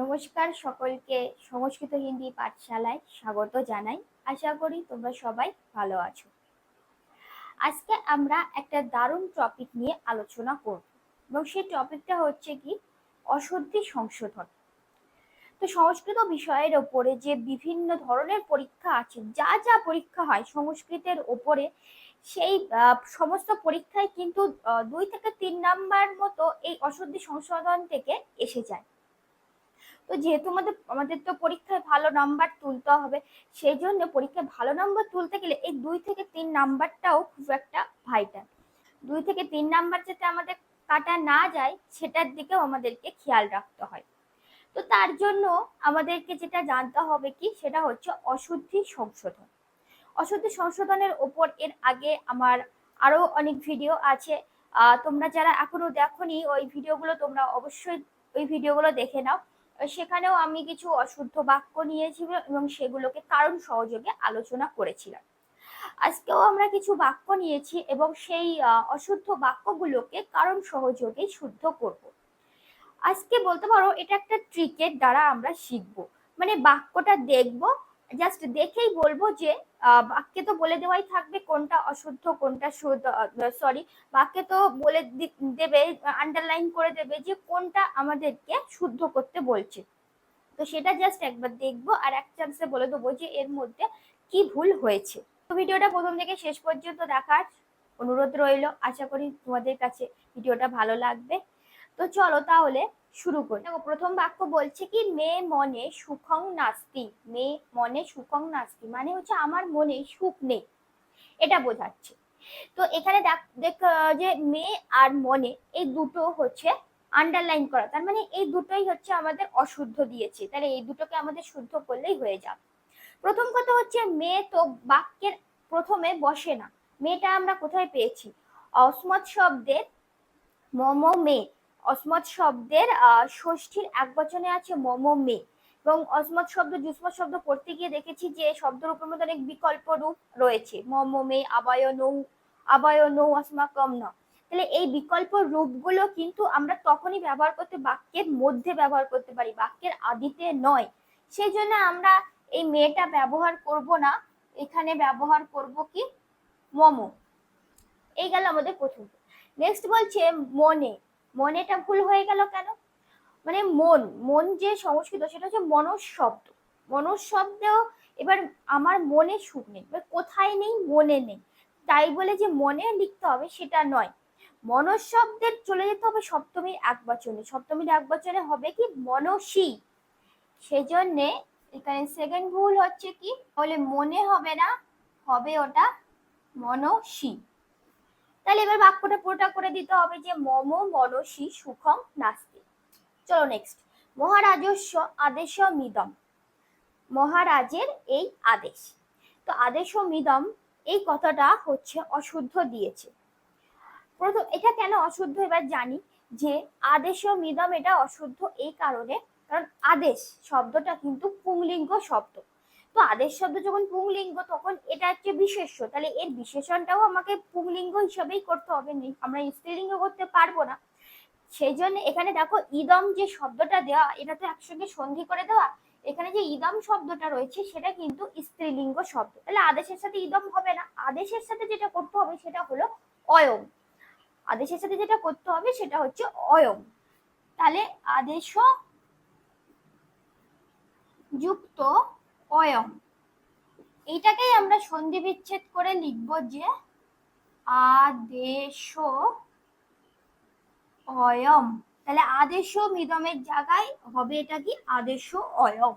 নমস্কার সকলকে সংস্কৃত হিন্দি পাঠশালায় স্বাগত জানাই। আশা করি তোমরা সবাই ভালো আছো। আজকে আমরা একটা দারুণ টপিক নিয়ে আলোচনা করব এবং সেই টপিকটা হচ্ছে কি অশুদ্ধি সংশোধন। তো সংস্কৃত বিষয়ের ওপরে যে বিভিন্ন ধরনের পরীক্ষা আছে, যা যা পরীক্ষা হয় সংস্কৃতের ওপরে, সেই সমস্ত পরীক্ষায় কিন্তু দুই থেকে তিন নাম্বার মতো এই অশুদ্ধি সংশোধন থেকে এসে যায়। তো যেহেতু আমাদের আমাদের তো পরীক্ষায় ভালো নাম্বার তুলতে হবে সেই জন্য পরীক্ষায় ভালো নাম্বার তুলতে গেলে এই দুই থেকে তিন নাম্বারটাও খুব একটা ভাইটাল দুই থেকে তিন নাম্বার যাতে আমাদের কাটা না যায়, সেটার দিকেও আমাদেরকে খেয়াল রাখতে হয়। তো তার জন্য আমাদেরকে যেটা জানতে হবে কি, সেটা হচ্ছে অশুদ্ধি সংশোধন। অশুদ্ধি সংশোধনের ওপর এর আগে আমার আরও অনেক ভিডিও আছে। তোমরা যারা এখনও দেখোনি, ওই ভিডিওগুলো তোমরা অবশ্যই ওই ভিডিওগুলো দেখে নাও। সেখানেও আমি কিছু অশুদ্ধ বাক্য নিয়েছিলাম এবং সেগুলোকে কারণ সহযোগে আলোচনা করেছিলাম। আজকেও আমরা কিছু বাক্য নিয়েছি এবং সেই অশুদ্ধ বাক্যগুলোকে কারণ সহযোগে শুদ্ধ করব। আজকে বলতে পারো এটা একটা ট্রিকের দ্বারা আমরা শিখব। মানে বাক্যটা দেখব জাস্ট দেখেই বলব যে বাক্যে তো বলে দেওয়াই থাকবে কোনটা অশুদ্ধ, কোনটা শুদ্ধ সরি বাক্যে তো বলে দেবে আন্ডারলাইন করে দেবে যে কোনটা আমাদেরকে শুদ্ধ করতে বলছে। তো সেটা জাস্ট একবার দেখব আর এক চান্সে বলে দেবো যে এর মধ্যে কি ভুল হয়েছে। তো ভিডিওটা প্রথম থেকে শেষ পর্যন্ত দেখার অনুরোধ রইল। আশা করি তোমাদের কাছে ভিডিওটা ভালো লাগবে। তো চলো তাহলে শুরু করি। দেখো, প্রথম বাক্য বলছে কি, মে মনে সুখং নাস্তি। মে মনে সুখং নাস্তি মানে হচ্ছে আমার মনে সুখ নেই। এটা বোঝাচ্ছে। তো এখানে দেখ যে মে আর মনে এই দুটো হচ্ছে আন্ডারলাইন করা। তার মানে এই দুটোই হচ্ছে আমাদের অশুদ্ধ দিয়েছে। তাহলে এই দুটোকে আমাদের শুদ্ধ করলেই হয়ে যাবে। প্রথম কথা হচ্ছে মে তো বাক্যের প্রথমে বসে না। মেয়েটা আমরা কোথায় পেয়েছি? অসমত শব্দের মম মে। অসমত শব্দের ষষ্ঠীর এক বচনে আছে মম মে। এবং অসমত শব্দ, যুষ্মত শব্দ পড়তে গিয়ে দেখেছি যে শব্দ রূপের মধ্যে অনেক বিকল্প রূপ রয়েছে। মম মে আবায়নৌ আবায়নৌ অস্মাকম ন। তাহলে এই বিকল্প রূপগুলো কিন্তু আমরা তখনই ব্যবহার করতে, বাক্যের মধ্যে ব্যবহার করতে পারি, বাক্যের আদিতে নয়। সেই জন্য আমরা এই মেয়েটা ব্যবহার করব না, এখানে ব্যবহার করব কি? মম। এই গেল আমাদের প্রথম। নেক্সট বলছে মনে। মনেটা ভুল হয়ে গেল কেন? মানে মন মন যে সংস্কৃত সেটা হচ্ছে মনস শব্দ এবার আমার মনে সুখ নেই, এবার কোথায় নেই? মনে নেই। তাই বলে যে মনে লিখতে হবে সেটা নয়। মনস শব্দের চলে যেতে হবে সপ্তমীর এক বচনে সপ্তমীর এক বচনে হবে কি? মনসী। সেজন্যে এখানে সেকেন্ড ভুল হচ্ছে কি? বলে মনে হবে না, হবে ওটা মনসী। তাহলে এবার বাক্যটা পুরোটা করে দিতে হবে যে মম, মনসি, সুখম, নাস্তি। চলো নেক্সট মহারাজস্ব আদেশ মিদম মহারাজের এই আদেশ। তো আদেশ মিদম এই কথাটা হচ্ছে অশুদ্ধ দিয়েছে। প্রথম, এটা কেন অশুদ্ধ এবার জানি যে আদেশ মিদম এটা অশুদ্ধ এই কারণে, কারণ আদেশ শব্দটা কিন্তু পুংলিঙ্গ শব্দ। তো আদেশ শব্দ যখন পুংলিঙ্গ, তখন এটা হচ্ছে বিশেষ্য। তাহলে এর বিশেষণটাও আমাকে পুংলিঙ্গ হিসাবেই করতে হবে। আমরা স্ত্রীলিঙ্গ করতে পারব না। সেই জন্য এখানে দেখো, ইদম যে শব্দটা দেওয়া, এটা তো একসঙ্গে সন্ধি করে দেওয়া, এখানে যে ইদম শব্দটা রয়েছে, সেটা কিন্তু স্ত্রীলিঙ্গ শব্দ। তাহলে আদেশের সাথে ইদম হবে না। আদেশের সাথে যেটা করতে হবে, সেটা হলো অয়ম। আদেশের সাথে যেটা করতে হবে, সেটা হচ্ছে অয়ম। তাহলে আদেশ যুক্ত অয়ম। এইটাকেই আমরা সন্ধি বিচ্ছেদ করে লিখব যে আদেশ অয়ম। তাহলে আদেশ মিদমের জায়গায় হবে এটা কি? আদেশ অয়ম।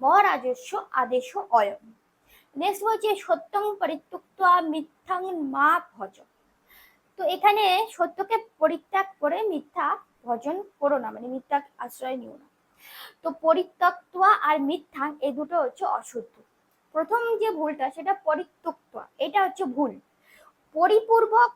মহারাজস্ব আদেশ অয়ম। নেক্সট বলছে, সত্যং পরিত্যক্ত মিথ্যাং মা ভজ। তো এখানে সত্যকে পরিত্যাগ করে মিথ্যা ভজন করো না মানে মিথ্যা আশ্রয় নিও না। তো পরিত্যক্ত আর মিথ্যা এই দুটো হচ্ছে অশুদ্ধ। প্রথম যে ভুলটা সেটা পরিত্যক্ত এটা হচ্ছে ভুল। পরিপূর্বক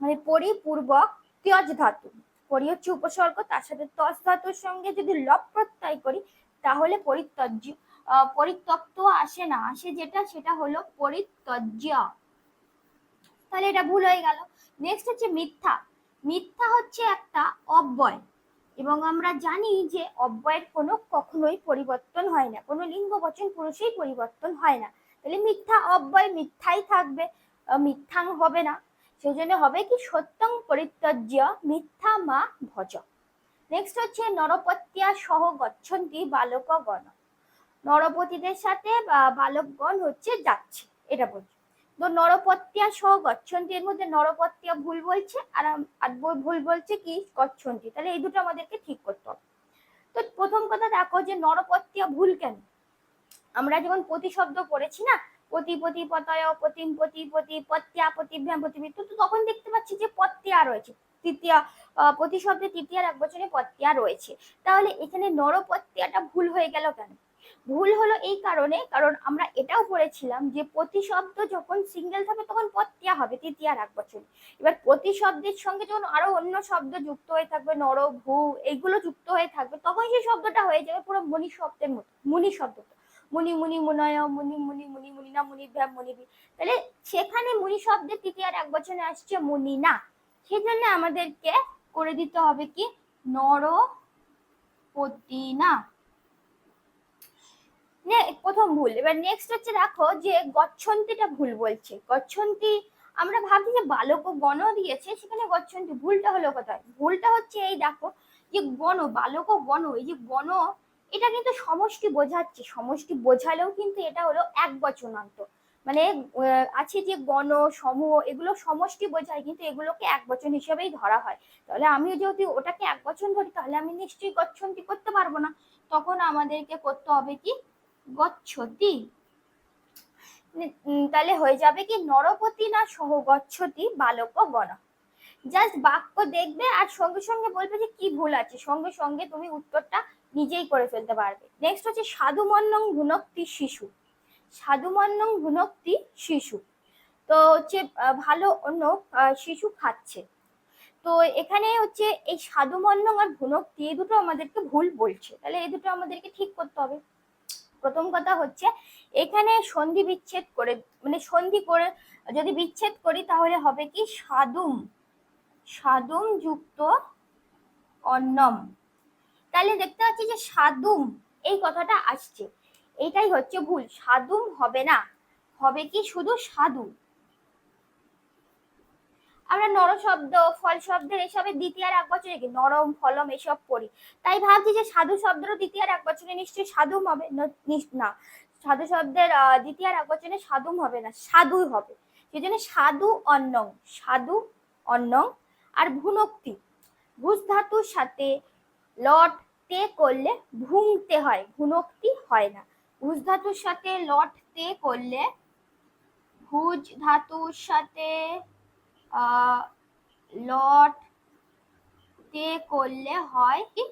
মানে পরিপূর্বক ত্যজ ধাতু পরি হচ্ছে উপসর্গ তার সাথে তজ ধাতুর সঙ্গে যদি লপ প্রত্যয় করি তাহলে পরিত্যজ্য আহ, পরিত্যক্ত আসে না আসে যেটা সেটা হলো পরিত্যজ্য। তাহলে এটা ভুল হয়ে গেল। নেক্সট হচ্ছে মিথ্যা। মিথ্যা হচ্ছে একটা অব্যয়। এবং আমরা জানি যে অব্যয়ের কোনো কখনোই পরিবর্তন হয় না। কোনো লিঙ্গ বচন পুরুষেই পরিবর্তন হয় না। তাহলে মিথ্যা অব্যয় মিথ্যাই থাকবে মিথ্যাং হবে না। সেই জন্য হবে কি সত্যং পরিত্যজ্য মিথ্যা মা ভজ। নেক্সট হচ্ছে নরপত্যা সহ গচ্ছন্তি বালকগণ। নরপতিদের সাথে বালকগণ হচ্ছে যাচ্ছে, এটা বলছে। তো নরপত্যা সহ গচ্ছন্তি এর মধ্যে নরপত্যা ভুল বলছে আর ভুল বলছে কি গচ্ছন্তি তাহলে এই দুটো আমাদেরকে ঠিক করতে হবে তো প্রথম কথা দেখো যে নরপত্যা ভুল কেন আমরা যখন প্রতিশব্দ পড়েছি না পতি পতি পতয় পতিম পতি পতি পত্যা পতিভ্যাম পতিবৃত্ত তো তখন দেখতে পাচ্ছি যে পত্যা রয়েছে। তৃতীয় প্রতিশব্দে তৃতীয়ার এক বচনে পত্যা রয়েছে। তাহলে এখানে নরপত্যাটা ভুল হয়ে গেল কেন? ভুল হলো এই কারণে, কারণ আমরা এটাও পড়েছিলাম যে প্রতিশব্দ যখন সিঙ্গেল থাকবে তখন পত্যা হবে তৃতীয়ার এক বচনে এবার প্রতিশব্দের সঙ্গে যখন আরও অন্য শব্দ যুক্ত হয়ে থাকবে নর ভূ এইগুলো যুক্ত হয়ে থাকবে, তখন সেই শব্দটা হয়ে যাবে পুরো মনি শব্দের মতো, মুনি শব্দটা। মুনি মুনি, মুনয়, মুনি মুনি মুনি মুনি, না, মুনি, ভ্যাম, মুনি তাহলে সেখানে মুনি শব্দের তৃতীয়ার এক বচনে আসছে মুনি না। সেজন্য আমাদেরকে করে দিতে হবে কি? নর নে। প্রথম ভুল। এবার নেক্সট হচ্ছে দেখো যে গচ্ছন্তিটা ভুল বলছে। গচ্ছন্তি, আমরা ভাবছি যে বালক ও গণ দিয়েছে, সেখানে গচ্ছন্তি, ভুলটা হলো কোথায়? ভুলটা হচ্ছে এই দেখো যে গণ, বালক ও গণ, এই যে গণ, এটা কিন্তু সমষ্টি বোঝাচ্ছে। সমষ্টি বোঝালেও কিন্তু এটা হলো এক বচনান্ত মানে আছে যে গণ সমূহ এগুলো সমষ্টি বোঝায়, কিন্তু এগুলোকে এক বচন হিসেবেই ধরা হয়। তাহলে আমি যদি ওটাকে এক বচন ধরি, তাহলে আমি নিশ্চয়ই গচ্ছন্তি করতে পারব না। তখন আমাদেরকে করতে হবে কি? গচ্ছতি? তাহলে হয়ে যাবে কি নরপতি না সহ গচ্ছতি বালক গণ জাস্ট বাক্য দেখবে আর সঙ্গে সঙ্গে বলবে যে কি ভুল আছে। সঙ্গে সঙ্গে তুমি উত্তরটা নিজেই করে ফেলতে পারবে। নেক্সট হচ্ছে সাধুমন্নং ভুনক্তি শিশু। সাধুমন্নং ভুনক্তি শিশু। তো হচ্ছে ভালো অন্য শিশু খাচ্ছে। তো এখানে হচ্ছে এই সাধুমন্নং আর ভুনক্তি, এই দুটো আমাদেরকে ভুল বলছে। তাহলে এই দুটো আমাদেরকে ঠিক করতে হবে। প্রথম কথা হচ্ছে এখানে সন্ধি বিচ্ছেদ করে মানে সন্ধি করে, যদি বিচ্ছেদ করি তাহলে হবে কি সাদুম সাদুম যুক্ত অন্নম। তাহলে দেখতে পাচ্ছি যে সাদুম, এই কথাটা আসছে। এটাই হচ্ছে ভুল, সাদুম হবে না, হবে কি শুধু সাধু আমরা নর শব্দ, ফল শব্দের এসবের দ্বিতীয় আর এক বছরে কি নরম, ফলম এসব পড়ি। তাই ভাবছি যে সাধু শব্দের দ্বিতীয় আর এক বছরে নিশ্চয়ই সাধু হবে, ন- সাধু শব্দের দ্বিতীয় আর এক বচনে সাধুম হবে না সাধু হবে। সেই জন্য সাধু অন্নং সাধু অন্নং, আর ভুনক্তি ঘুষ ধাতুর সাথে লট তে করলে ভুংতে হয় ভুনক্তি হয় না। ভুজ ধাতুর সাথে লট তে করলে ভুজ ধাতুর সাথে লট তে করলে হয় কি?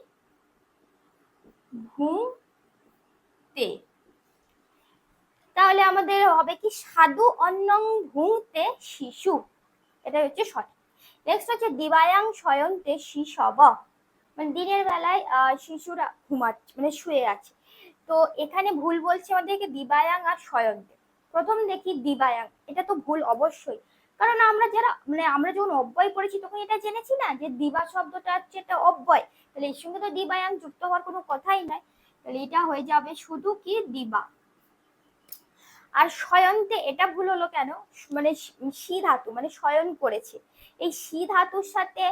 ভুংতে তাহলে আমাদের হবে কি সাধু অন্নং ভুংতে শিশু। এটা হচ্ছে সঠিক। নেক্সট হচ্ছে দিবায়াং শয়ন্তে শিশব। মানে দিনের বেলায় শিশুরা ঘুমাচ্ছে মানে শুয়ে আছে। তো এখানে ভুল বলছে আমাদেরকে দিবায়াং আর শয়ন্তে প্রথম দেখি দিবায়াং। এটা তো ভুল অবশ্যই। কারণ আমরা যারা মানে আমরা যখন অব্যয় পড়েছি তখন এটা জেনেছি না যে দিবা শব্দটা হচ্ছে এটা অব্যয়। তাহলে এর সঙ্গে তো দিবায়াং যুক্ত হওয়ার কোনো কথাই নাই। তাহলে এটা হয়ে যাবে শুধু কি দিবা। আর শয়ন্তে এটা ভুল হলো কেন? মানে শি ধাতু মানে শয়ন করেছে। এই শি ধাতুর সাথে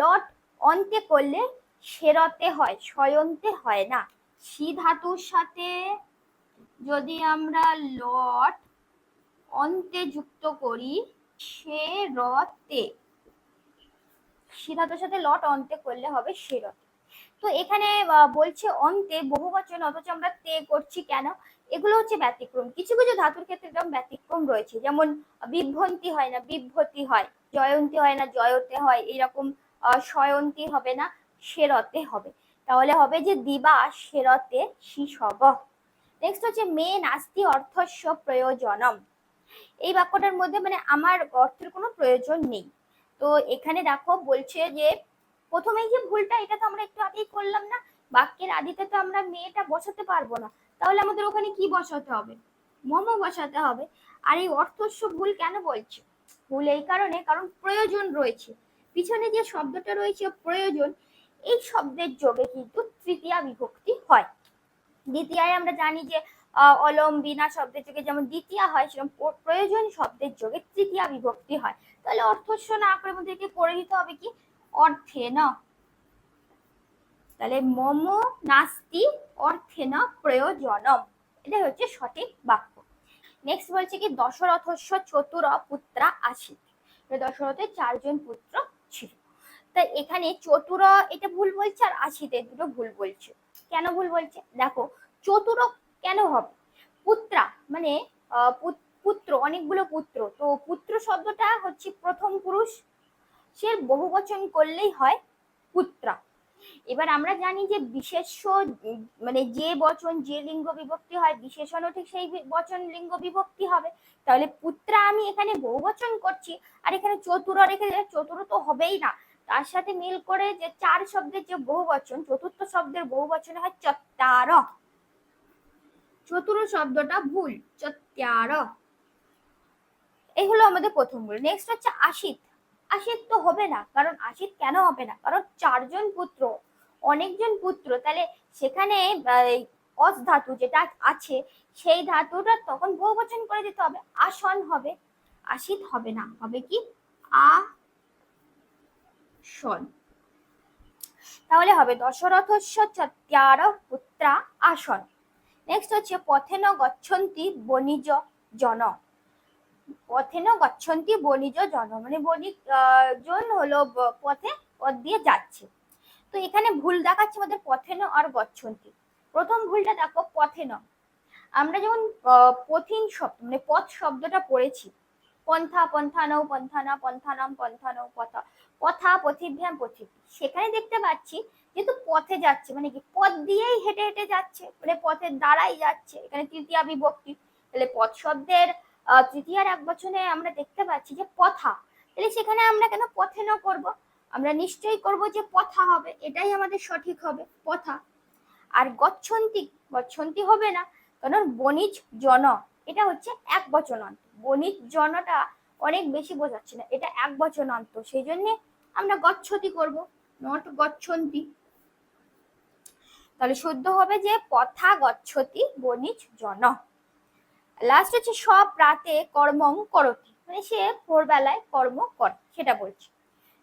লট অন্তে করলে সেরতে হয় শয়ন্তে হয় না। সি ধাতুর সাথে যদি আমরা লট অন্তে যুক্ত করি সে রতে সাথে লট অন্তে করলে হবে তো এখানে বলছে অন্তে বহু বচন অথচ আমরা তে করছি কেন? এগুলো হচ্ছে ব্যতিক্রম। কিছু কিছু ধাতুর ক্ষেত্রে এরকম ব্যতিক্রম রয়েছে। যেমন বিভ্রন্তি হয় না বিভ্রতি হয় জয়ন্তী হয় না জয়তে হয় এরকম আহ, শয়ন্তী হবে না সেরতে হবে। তাহলে হবে যে দিবা সেরতে শিশব। নেক্সট হচ্ছে মে নাস্তি অর্থস্ব প্রয়োজনম। এই বাক্যটার মধ্যে মানে আমার অর্থের কোনো প্রয়োজন নেই। তো এখানে দেখো বলছে যে, প্রথমেই যে ভুলটা, এটা তো আমরা একটু আগেই করলাম না। বাক্যের আদিতে তো আমরা মেয়েটা বসাতে পারব না। তাহলে আমাদের ওখানে কি বসাতে হবে? মম বসাতে হবে। আর এই অর্থস্য ভুল কেন বলছে? ভুল এই কারণে কারণ প্রয়োজন রয়েছে। পিছনে যে শব্দটা রয়েছে, প্রয়োজন, এই শব্দের যোগে কিন্তু তৃতীয়া বিভক্তি হয়। দ্বিতীয়ায় আমরা জানি যে অলম, বিনা শব্দের যোগে যেমন দ্বিতীয়া হয়, সেরকম প্রয়োজন শব্দের যোগে তৃতীয়া বিভক্তি হয়। তাহলে অর্থস্ব না করে মধ্যে করে দিতে হবে কি? অর্থে না। তাহলে মম নাস্তি অর্থে না প্রয়োজনম। এটাই হচ্ছে সঠিক বাক্য। নেক্সট বলছে কি, দশরথস্য চতুর পুত্রা আশি দশরথের চারজন পুত্র ছিল। তা এখানে চতুর, এটা ভুল বলছে আর আশিতে দুটো ভুল বলছে। কেন ভুল বলছে? দেখো, চতুর কেন হবে? পুত্রা মানে পুত্র, অনেকগুলো পুত্র। তো পুত্র শব্দটা হচ্ছে প্রথম পুরুষ। সে বহু বচন করলেই হয় পুত্রা। এবার আমরা জানি যে বিশেষ্য মানে যে বচন, যে লিঙ্গ বিভক্তি হয়, বিশেষণও ঠিক সেই বচন, লিঙ্গ বিভক্তি হবে। তাহলে পুত্রা আমি এখানে বহু বচন করছি, আর এখানে চতুর রেখে চতুর তো হবেই না। তার সাথে মিল করে যে চার শব্দের যে বহু বচন চতুর্থ শব্দের বহু বচনে হয় চত্তার চতুর শব্দটা ভুল, চত্যার। এই হলো আমাদের প্রথম ভুল। নেক্সট হচ্ছে আশিত। আশিত তো হবে না, কারণ আশিত কেন হবে না? কারণ চারজন পুত্র, অনেকজন পুত্র। তাহলে সেখানে অস ধাতু যেটা আছে, সেই ধাতুটা তখন বহু বচন করে দিতে হবে। আসন হবে, আশিত হবে না। হবে কি? আসন। তাহলে হবে দশরথস্য চত্যার পুত্রা আসন। নেক্সট হচ্ছে পথেন গচ্ছন্তি বণিজ জন পথেন গচ্ছন্তি বণিজ জন মানে বণিক জন হলো পথে পথ দিয়ে যাচ্ছে তো এখানে ভুল দেখাচ্ছে আমাদের পথেন আর গচ্ছন্তি প্রথম ভুলটা দেখো পথেন আমরা আহ, পথিন শব্দ মানে পথ শব্দটা পড়েছি পন্থা পন্থানৌ পন্থানা পন্থানাম পন্থানৌ পথা পথা পথিভ্যাম পথিভ সেখানে দেখতে পাচ্ছি যেহেতু পথে যাচ্ছে মানে কি? পথ দিয়েই হেঁটে হেঁটে যাচ্ছে মানে পথের দ্বারাই যাচ্ছে। এখানে তৃতীয়া বিভক্তি। তাহলে পথ শব্দের তৃতীয়ার এক বচনে আমরা দেখতে পাচ্ছি যে পথা। তাহলে সেখানে আমরা কেন পথে ন করব? আমরা নিশ্চয়ই করব যে পথা হবে, এটাই আমাদের সঠিক হবে, পথা। আর গচ্ছন্তি গচ্ছন্তি হবে না, কারণ বণিজ জন, এটা হচ্ছে এক বচনান্ত। বণিজ জনটা অনেক বেশি বোঝাচ্ছে না, এটা এক বচনান্ত সেই জন্যে আমরা গচ্ছতি করব, নট গচ্ছন্তি। তাহলে শুদ্ধ হবে যে পথা গচ্ছতি বণিজ জন। লাস্ট হচ্ছে সব রাতে কর্মং করতি। মানে সে ভোরবেলায় কর্ম করে, সেটা বলছে।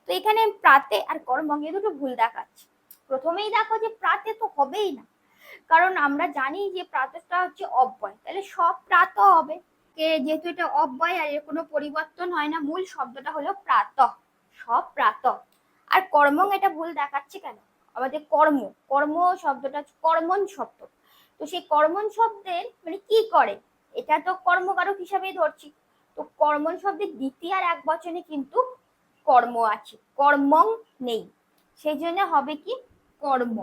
তো এখানে প্রাতে আর কর্মং এ দুটো ভুল দেখাচ্ছে। প্রথমেই দেখো যে প্রাতে তো হবেই না। কারণ আমরা জানি যে প্রাতটা হচ্ছে অব্যয়। তাহলে সব প্রাত হবে। কে যেহেতু এটা অব্যয় আর এর কোনো পরিবর্তন হয় না, মূল শব্দটা হলো প্রাত। সব প্রাত। আর কর্মং এটা ভুল দেখাচ্ছে কেন? আমাদের কর্ম কর্ম শব্দটা কর্মণ শব্দ। তো সেই কর্মণ শব্দের মানে কি করে? এটা তো কর্মকারক হিসাবেই ধরছি। তো কর্মণ শব্দের দ্বিতীয় আর এক বচনে কিন্তু কর্ম আছে, কর্মং নেই। সেই জন্য হবে কি? কর্ম।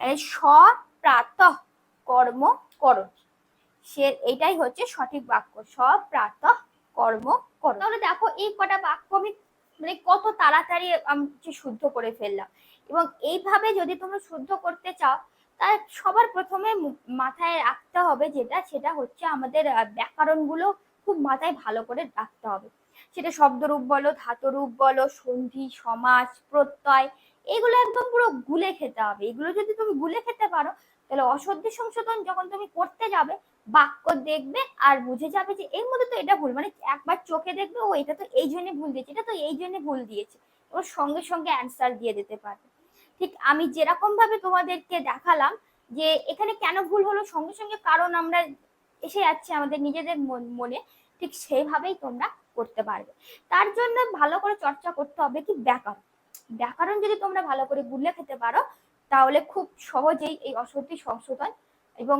তাহলে স্বপ্রাত কর্ম করতি সে এটাই হচ্ছে সঠিক বাক্য। স্বপ্রাত কর্ম কর। তাহলে দেখো এই কটা বাক্য আমি মানে কত তাড়াতাড়ি আমি শুদ্ধ করে ফেললাম। এবং এইভাবে যদি তোমরা শুদ্ধ করতে চাও তার সবার প্রথমে মাথায় রাখতে হবে যেটা, সেটা হচ্ছে আমাদের ব্যাকরণগুলো খুব মাথায় ভালো করে রাখতে হবে। সেটা শব্দরূপ বলো, ধাতুরূপ বলো, সন্ধি, সমাজ, প্রত্যয়, এগুলো একদম পুরো গুলে খেতে হবে। এগুলো যদি তুমি গুলে খেতে পারো, তাহলে অসদ্ধি সংশোধন যখন তুমি করতে যাবে বাক্য দেখবে আর বুঝে যাবে যে এর মধ্যে তো এটা ভুল। মানে একবার চোখে দেখবে, ও এটা তো এই জন্য ভুল দিয়েছে, এটা তো এই জন্য ভুল দিয়েছে। ওর সঙ্গে সঙ্গে অ্যান্সার দিয়ে দিতে পারবে। ঠিক আমি যেরকম ভাবে তোমাদেরকে দেখালাম যে এখানে কেন ভুল হলো, সঙ্গে সঙ্গে কারণ আমরা এসে যাচ্ছে আমাদের নিজেদের মন- ঠিক সেইভাবেই তোমরা করতে পারবে। তার জন্য ভালো করে চর্চা করতে হবে কি ব্যাকরণ। ব্যাকরণ যদি তোমরা ভালো করে গুলে খেতে পারো, তাহলে খুব সহজেই এই অসত্যি সংশোধন এবং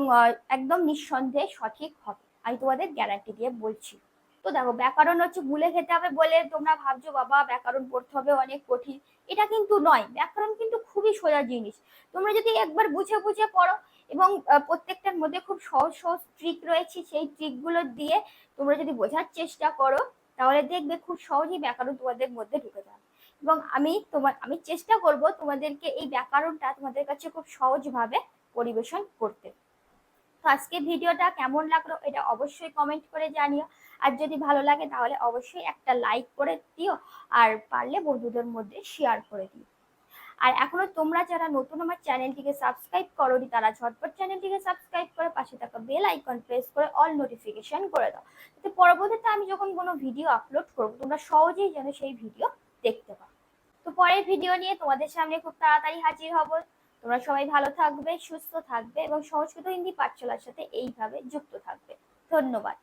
একদম নিঃসন্দেহে সঠিক হবে। আমি তোমাদের গ্যারান্টি দিয়ে বলছি। তো দেখো, ব্যাকরণ হচ্ছে গুলে খেতে হবে বলে তোমরা ভাবছ, বাবা, ব্যাকরণ পড়তে হবে অনেক কঠিন। এটা কিন্তু নয়। ব্যাকরণ কিন্তু খুবই সোজা জিনিস। তোমরা যদি একবার বুঝে বুঝে পড়ো এবং প্রত্যেকটার মধ্যে খুব সহজ সহজ ট্রিক রয়েছে, সেই ট্রিকগুলো দিয়ে তোমরা যদি বোঝার চেষ্টা করো, তাহলে দেখবে খুব সহজেই ব্যাকরণ তোমাদের মধ্যে ঢুকে যাবে। এবং আমি তোমার, আমি চেষ্টা করব তোমাদেরকে এই ব্যাকরণটা তোমাদের কাছে খুব সহজভাবে পরিবেশন করতে। আজকে ভিডিওটা কেমন লাগল এটা অবশ্যই কমেন্ট করে জানিও। আর যদি ভালো লাগে তাহলে অবশ্যই একটা লাইক করে দিও আর পারলে বন্ধুদের মধ্যে শেয়ার করে দিও। আর এখনও তোমরা যারা নতুন আমার চ্যানেলটিকে সাবস্ক্রাইব করোনি তারা ঝটপট চ্যানেলটিকে সাবস্ক্রাইব করে পাশে থাকা বেল আইকন প্রেস করে অল নোটিফিকেশন করে দাও। যাতে পরবর্তীতে আমি যখন কোনো ভিডিও আপলোড করব, তোমরা সহজেই যেন সেই ভিডিও দেখতে পাও তো পরের ভিডিও নিয়ে তোমাদের সামনে খুব তাড়াতাড়ি হাজির হব। তোমরা সবাই ভালো থাকবে, সুস্থ থাকবে এবং সংস্কৃত হিন্দি পাঠশালার সাথে এইভাবে যুক্ত থাকবে। ধন্যবাদ।